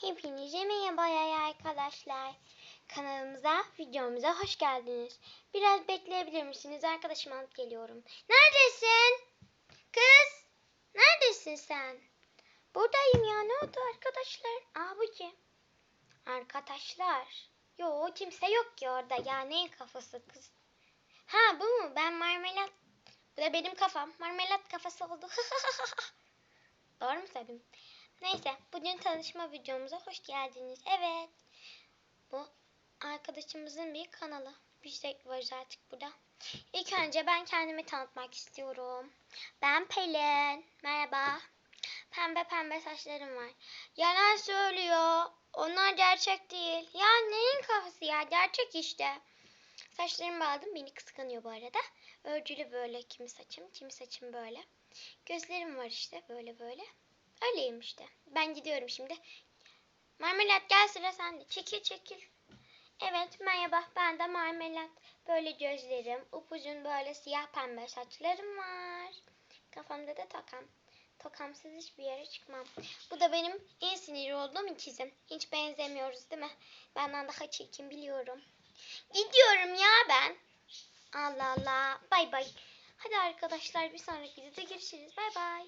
Hepinize merhaba arkadaşlar. Kanalımıza, videomuza hoş geldiniz. Biraz bekleyebilir misiniz? Arkadaşım alıp geliyorum. Neredesin? Kız! Neredesin sen? Buradayım ya. Ne oldu arkadaşlar? Kim? Arkadaşlar. Yo kimse yok ki orada. Ya neyin kafası kız? Ha bu mu? Ben marmelat. Bu da benim kafam. Marmelat kafası oldu. Doğru mu söyledim? Neyse, bugün tanışma videomuza hoş geldiniz. Evet, bu arkadaşımızın bir kanalı. Biz de varız artık burada. İlk önce ben kendimi tanıtmak istiyorum. Ben Pelin. Merhaba. Pembe pembe saçlarım var. Yalan söylüyor. Onlar gerçek değil. Ya neyin kafası ya? Gerçek işte. Saçlarımı bağladım. Beni kıskanıyor bu arada. Örgülü böyle kimi saçım, kimi saçım böyle. Gözlerim var işte böyle böyle. Öyleyim işte. Ben gidiyorum şimdi. Marmelat gel sıra sende. Çekil çekil. Evet merhaba ben de Marmelat. Böyle gözlerim, upuzun böyle siyah pembe saçlarım var. Kafamda da tokam. Tokamsız hiçbir yere çıkmam. Bu da benim en sinir olduğum ikizim. Hiç benzemiyoruz değil mi? Benden daha çirkin biliyorum. Gidiyorum ya ben. Allah Allah. Bay bay. Hadi arkadaşlar bir sonraki videoda görüşürüz. Bay bay.